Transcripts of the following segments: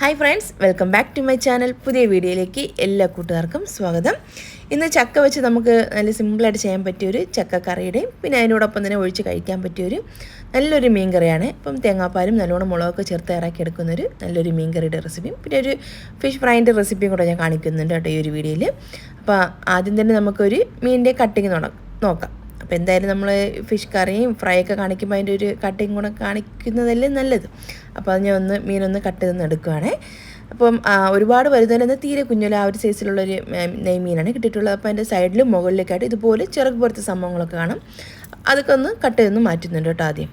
Hi friends welcome back to my channel പുതിയ വീഡിയോയിലേക്ക് എല്ലാ കൂട്ടുകാർക്കും സ്വാഗതം. ഇന്ന് ചക്ക വെച്ച് നമുക്ക് നല്ല സിമ്പിളായിട്ട് ചെയ്യാൻ പറ്റിയൊരു ചക്ക കറിയുടെയും പിന്നെ അതിനോടൊപ്പം തന്നെ ഒഴിച്ച് കഴിക്കാൻ പറ്റിയൊരു നല്ലൊരു മീൻ കറിയാണ് ഇപ്പം തേങ്ങാപ്പാലും നല്ലോണം മുളകൊക്കെ ചേർത്ത് ഇറക്കി എടുക്കുന്നൊരു നല്ലൊരു മീൻ കറിയുടെ റെസിപ്പിയും പിന്നെ ഒരു ഫിഷ് ഫ്രൈന്റെ റെസിപ്പിയും കൂടെ ഞാൻ കാണിക്കുന്നുണ്ട് കേട്ടോ ഈ ഒരു വീഡിയോയിൽ അപ്പോൾ ആദ്യം തന്നെ നമുക്കൊരു മീനിന്റെ കട്ടിങ് നോക്കാം. അപ്പോൾ എന്തായാലും നമ്മൾ ഫിഷ് കറിയും ഫ്രൈ ഒക്കെ കാണിക്കുമ്പോൾ അതിന്റെ ഒരു കട്ടിങ് കൂടെ കാണിക്കുന്നതല്ലേ നല്ലത്. അപ്പോൾ അത് ഞാൻ ഒന്ന് മീനൊന്ന് കട്ട് ചെയ്ത് എടുക്കുവാണേ. അപ്പം ഒരുപാട് വലുതന്നെ തീരെ കുഞ്ഞില ആ ഒരു സൈസിലുള്ള സൈസിലുള്ളൊരു നെയ്മീനാണ് കിട്ടിയിട്ടുള്ളത്. അപ്പോൾ അതിന്റെ സൈഡിലും മുകളിലേക്കായിട്ട് ഇതുപോലെ ചിറക് പോലത്തെ സംഭവങ്ങളൊക്കെ കാണും. അതൊക്കെ ഒന്ന് കട്ട് ചെയ്തൊന്ന് മാറ്റുന്നുണ്ട് കേട്ടോ ആദ്യം.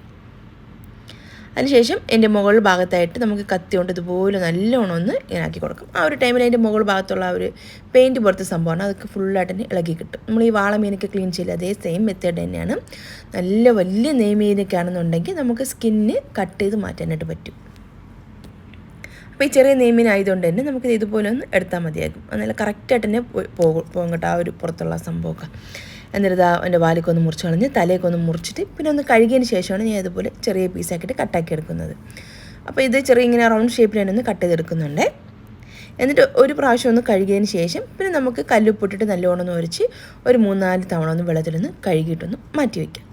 അതിനുശേഷം എന്റെ മുകൾ ഭാഗത്തായിട്ട് നമുക്ക് കത്തി കൊണ്ട് ഇതുപോലെ നല്ലോണം ഒന്ന് ഇങ്ങനെ ആക്കി കൊടുക്കും. ആ ഒരു ടൈമിൽ അതിന്റെ മുകൾ ഭാഗത്തുള്ള ആ ഒരു പെയിന്റ് പുറത്ത് സംഭവമാണ്. അതൊക്കെ ഫുള്ളായിട്ട് തന്നെ ഇളകി കിട്ടും. നമ്മൾ ഈ വാള മീനൊക്കെ ക്ലീൻ ചെയ്യില്ല അതേ സെയിം മെത്തേഡ് തന്നെയാണ്. നല്ല വലിയ നെയ്മീനൊക്കെ ആണെന്നുണ്ടെങ്കിൽ നമുക്ക് സ്കിന്ന് കട്ട് ചെയ്ത് മാറ്റാനായിട്ട് പറ്റും. അപ്പോൾ ഈ ചെറിയ നെയ്മീനായതുകൊണ്ട് തന്നെ നമുക്ക് ഇതുപോലെ ഒന്ന് എടുത്താൽ മതിയാകും. നല്ല കറക്റ്റായിട്ട് തന്നെ പോകും പോകും കേട്ടോ ആ ഒരു പുറത്തുള്ള സംഭവമൊക്കെ. എന്നിട്ട് എന്റെ വാലിക്കൊന്ന് മുറിച്ച് കളഞ്ഞ് തലയൊക്കെ മുറിച്ചിട്ട് പിന്നെ ഒന്ന് കഴുകിയതിന് ശേഷമാണ് ഞാൻ ഇതുപോലെ ചെറിയ പീസാക്കിയിട്ട് കട്ടാക്കി എടുക്കുന്നത്. അപ്പോൾ ഇത് ചെറിയ ഇങ്ങനെ റൗണ്ട് ഷേപ്പിൽ തന്നെ ഒന്ന് കട്ട് ചെയ്തെടുക്കുന്നുണ്ട്. എന്നിട്ട് ഒരു പ്രാവശ്യം ഒന്ന് കഴുകിയതിന് ശേഷം പിന്നെ നമുക്ക് കല്ലുപ്പിട്ടിട്ട് നല്ലോണം ഒന്ന് ഉരച്ച് ഒരു മൂന്നാൽ തവണ ഒന്ന് വെള്ളത്തിലൊന്ന് കഴുകിയിട്ടൊന്ന് മാറ്റി വയ്ക്കാം.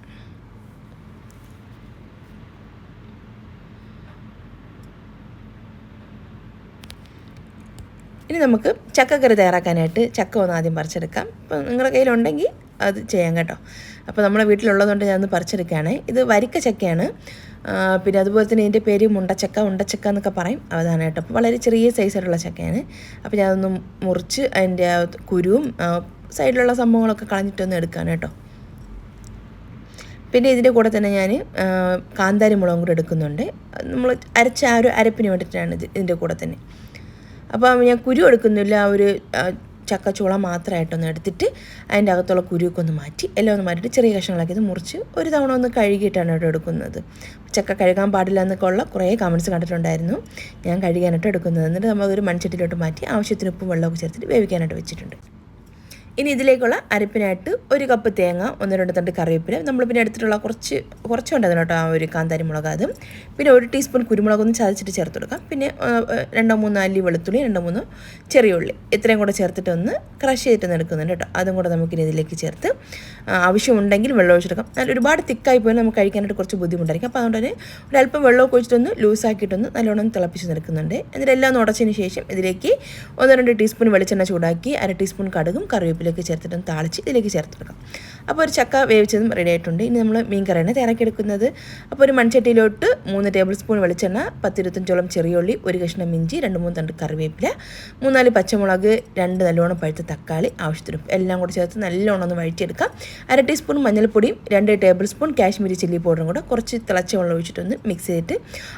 ഇനി നമുക്ക് ചക്കക്കറി തയ്യാറാക്കാനായിട്ട് ചക്ക ഒന്ന് ആദ്യം പറിച്ചെടുക്കാം. ഇപ്പം നിങ്ങളുടെ കയ്യിലുണ്ടെങ്കിൽ അത് ചെയ്യാം കേട്ടോ. അപ്പോൾ നമ്മുടെ വീട്ടിലുള്ളതുകൊണ്ട് ഞാനൊന്ന് പറിച്ചെടുക്കുകയാണ്. ഇത് വരിക്ക ചക്കയാണ് പിന്നെ അതുപോലെ തന്നെ ഇതിന്റെ പേര് മുണ്ടച്ചക്ക ഉണ്ടച്ചക്ക എന്നൊക്കെ പറയും. അതാണ് കേട്ടോ. അപ്പോൾ വളരെ ചെറിയ സൈസായിട്ടുള്ള ചക്കയാണ്. അപ്പോൾ ഞാനൊന്ന് മുറിച്ച് അതിന്റെ കുരുവും സൈഡിലുള്ള സംഭവങ്ങളൊക്കെ കളഞ്ഞിട്ടൊന്ന് എടുക്കാൻ കേട്ടോ. പിന്നെ ഇതിന്റെ കൂടെ തന്നെ ഞാൻ കാന്താരി മുളകും കൂടെ എടുക്കുന്നുണ്ട്. നമ്മൾ അരച്ച ആ ഒരു അരപ്പിന് വേണ്ടിയിട്ടാണ് ഇത് ഇതിന്റെ കൂടെ തന്നെ. അപ്പോൾ ഞാൻ കുരു എടുക്കുന്നില്ല ഒരു ചക്കച്ചുള മാത്രമായിട്ടൊന്ന് എടുത്തിട്ട് അതിന്റെ അകത്തുള്ള കുരുവൊക്കെ ഒന്ന് മാറ്റി എല്ലാം ഒന്ന് മാറ്റിയിട്ട് ചെറിയ കഷ്ണങ്ങളാക്കി ഇത് മുറിച്ച് ഒരു തവണ ഒന്ന് കഴുകിയിട്ടാണ് ഇവിടെ എടുക്കുന്നത്. ചക്ക കഴുകാൻ പാടില്ല എന്നൊക്കെ ഉള്ള കുറേ കമൻസ് കണ്ടിട്ടുണ്ടായിരുന്നു. ഞാൻ കഴുകാനായിട്ട് എടുക്കുന്നത്. എന്നിട്ട് നമ്മളൊരു മൺചട്ടിയിലോട്ട് മാറ്റി ആവശ്യത്തിന് ഉപ്പും വെള്ളമൊക്കെ ചേർത്തിട്ട് വേവിക്കാനായിട്ട് വെച്ചിട്ടുണ്ട്. ഇനി ഇതിലേക്കുള്ള അരപ്പിനായിട്ട് ഒരു കപ്പ് തേങ്ങ ഒന്ന് രണ്ട് തണ്ട് കറിവേപ്പില. നമ്മൾ പിന്നെ എടുത്തിട്ടുള്ള കുറച്ച് കുറച്ചുണ്ടായിരുന്നു കേട്ടോ ആ ഒരു കാന്താരി മുളക് അതും. പിന്നെ ഒരു ടീസ്പൂൺ കുരുമുളക് ഒന്ന് ചതച്ചിട്ട് ചേർത്ത് കൊടുക്കാം. പിന്നെ രണ്ടോ മൂന്നോ അല്ലി വെളുത്തുള്ളി രണ്ടോ മൂന്നോ ചെറിയ ഉള്ളി. ഇത്രയും കൂടെ ചേർത്തിട്ട് ഒന്ന് ക്രഷ് ചെയ്തിട്ട് എടുക്കുന്നുണ്ട് കേട്ടോ. അതും കൂടെ നമുക്കിനി ഇതിലേക്ക് ചേർത്ത് ആവശ്യമുണ്ടെങ്കിൽ വെള്ളം ഒഴിച്ചെടുക്കാം നല്ല ഒരുപാട് തിക്കായി പോയാൽ നമുക്ക് കഴിക്കാനായിട്ട് കുറച്ച് ബുദ്ധിമുട്ടായിരിക്കും. അപ്പോൾ അതുകൊണ്ട് തന്നെ ഒരല്പം വെള്ളമൊക്കെ ഒഴിച്ചിട്ടൊന്ന് ലൂസാക്കിയിട്ടൊന്ന് നല്ലോണം തിളപ്പിച്ച് നിൽക്കുന്നുണ്ട് എന്നിട്ട് എല്ലാം ഉടച്ചതിന് ശേഷം ഇതിലേക്ക് ഒന്ന് രണ്ട് ടീസ്പൂൺ വെളിച്ചെണ്ണ ചൂടാക്കി അര ടീസ്പൂൺ കടുകും കറിവേപ്പില ഉപ്പിലേക്ക് ചേർത്തിട്ടും താളിച്ച് ഇതിലേക്ക് ചേർത്ത് കൊടുക്കാം അപ്പോൾ ഒരു ചക്ക വേവിച്ചതും റെഡി ആയിട്ടുണ്ട്. ഇനി നമ്മൾ മീൻ കറിയാണ് തയ്യാറാക്കിയെടുക്കുന്നത്. അപ്പോൾ ഒരു മൺചട്ടിയിലോട്ട് മൂന്ന് ടേബിൾ സ്പൂൺ വെളിച്ചെണ്ണ പത്തിരുപത്തഞ്ചോളം ചെറിയുള്ളി ഒരു കഷ്ണം ഇഞ്ചി രണ്ട് മൂന്ന് തണ്ട് കറിവേപ്പില മൂന്നാൽ പച്ചമുളക് രണ്ട് നല്ലോണം പഴുത്ത തക്കാളി ആവശ്യത്തിന് എല്ലാം കൂടി ചേർത്ത് നല്ലോണം ഒന്ന് വഴിച്ചെടുക്കാം അര ടീസ്പൂൺ മഞ്ഞൾപ്പൊടിയും രണ്ട് ടേബിൾ സ്പൂൺ കാശ്മീരി ചില്ലി പൗഡറും കൂടെ കുറച്ച് തിളച്ച വെള്ളം ഒഴിച്ചിട്ടൊന്ന് മിക്സ് ചെയ്തിട്ട്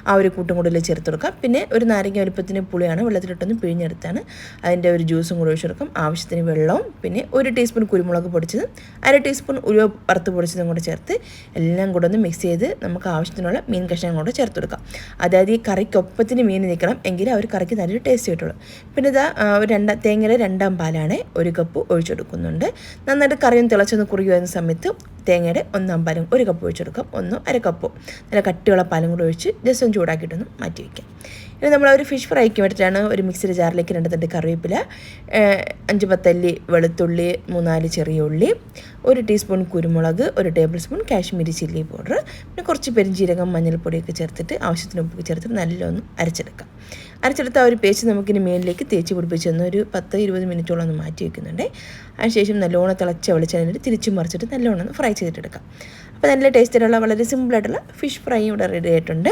ആ ഒരു കൂട്ടും കൂടുതൽ ചേർത്ത് കൊടുക്കാം. പിന്നെ ഒരു നാരങ്ങ വലുപ്പത്തിന് പുളിയാണ് വെള്ളത്തിലിട്ടൊന്ന് പിഴിഞ്ഞെടുത്താണ്. അതിന്റെ ഒരു ജ്യൂസും കൂടെ ഒഴിച്ചു കൊടുക്കാം. ആവശ്യത്തിന് വെള്ളവും പിന്നെ ഒരു ടീസ്പൂൺ കുരുമുളക് പൊടിച്ചത് അര ടീസ്പൂൺ ഉരുവ വറുത്ത് പൊടിച്ചതും കൂടെ ചേർത്ത് എല്ലാം കൂടെ ഒന്ന് മിക്സ് ചെയ്ത് നമുക്ക് ആവശ്യത്തിനുള്ള മീൻ കഷ്ണം കൂടെ ചേർത്ത് കൊടുക്കാം. അതായത് ഈ കറിക്കൊപ്പത്തിന് മീൻ നിൽക്കണം എങ്കിൽ ആ ഒരു കറിക്ക് നല്ലൊരു ടേസ്റ്റ് കിട്ടുള്ളൂ. പിന്നെ ഇതാ ഒരു രണ്ടാം തേങ്ങയുടെ രണ്ടാം പാലാണ് ഒരു കപ്പ് ഒഴിച്ചെടുക്കുന്നുണ്ട് നന്നായിട്ട് കറിയും തിളച്ചൊന്ന് കുറുകി സമയത്ത് തേങ്ങയുടെ ഒന്നാം പാലും ഒരു കപ്പ് ഒഴിച്ചെടുക്കാം ഒന്നോ അര കപ്പോ നല്ല കട്ടിയുള്ള പാലും കൂടെ ഒഴിച്ച് ജസ്റ്റ് ഒന്ന് ചൂടാക്കിയിട്ടൊന്ന് മാറ്റി വയ്ക്കാം ഇനി നമ്മൾ ഒരു ഫിഷ് ഫ്രൈക്ക് വേണ്ടിയിട്ടാണ് ഒരു മിക്സിയുടെ ജാറിലേക്ക് രണ്ട് തണ്ട് കറിവേപ്പില അഞ്ച് പത്തല്ലി വെളുത്തുള്ളി മൂന്നാൽ ചെറിയ ഉള്ളി ഒരു ടീസ്പൂൺ കുരുമുളക് ഒരു table spoon Kashmiri chilli powder പിന്നെ കുറച്ച് പെരിഞ്ചീരകം മഞ്ഞൾപ്പൊടിയൊക്കെ ചേർത്തിട്ട് ആവശ്യത്തിന് ഉപ്പൊക്കെ ചേർത്തിട്ട് നല്ലൊന്ന് അരച്ചെടുക്കാം. അരച്ചെടുത്ത ആ ഒരു പേസ്റ്റ് നമുക്കിനി മേലിലേക്ക് തേച്ച് പിടിപ്പിച്ച് ഒന്ന് ഒരു പത്ത് ഇരുപത് മിനിറ്റോളം ഒന്ന് മാറ്റി വെക്കുന്നുണ്ട്. അതിനുശേഷം നല്ലോണം തിളച്ച വെളിച്ചെണ്ണയിൽ തിരിച്ചു മറിച്ചിട്ട് നല്ലോണം ഒന്ന് ഫ്രൈ ചെയ്തിട്ടെടുക്കാം. അപ്പോൾ നല്ല ടേസ്റ്റിലുള്ള വളരെ സിമ്പിളായിട്ടുള്ള ഫിഷ് ഫ്രൈ ഇവിടെ റെഡി ആയിട്ടുണ്ട്.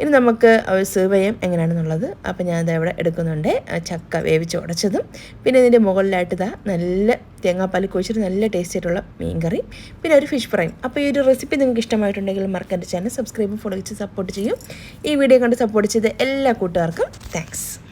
ഇനി നമുക്ക് ഒരു ചെയ്യാം എങ്ങനെയാണെന്നുള്ളത് അപ്പോൾ ഞാൻ ഇവിടെ എടുക്കുന്നുണ്ട്. ചക്ക വേവിച്ച് ഉടച്ചതും. പിന്നെ ഇതിന്റെ മുകളിലായിട്ട് ഇതാ നല്ല തേങ്ങാപ്പാൽ കുഴിച്ചിട്ട് നല്ല ടേസ്റ്റ് ആയിട്ടുള്ള മീൻ കറി പിന്നെ ഒരു ഫിഷ് ഫ്രൈ അപ്പോൾ ഈ ഒരു റെസിപ്പി നിങ്ങൾക്ക് ഇഷ്ടമായിട്ടുണ്ടെങ്കിൽ മറക്കാൻ ചാനൽ സബ്സ്ക്രൈബ് ഫോളോ ചെയ്ത് സപ്പോർട്ട് ചെയ്യും. ഈ വീഡിയോ കണ്ട് സപ്പോർട്ട് ചെയ്ത എല്ലാ കൂട്ടുകാർക്കും താങ്ക്സ്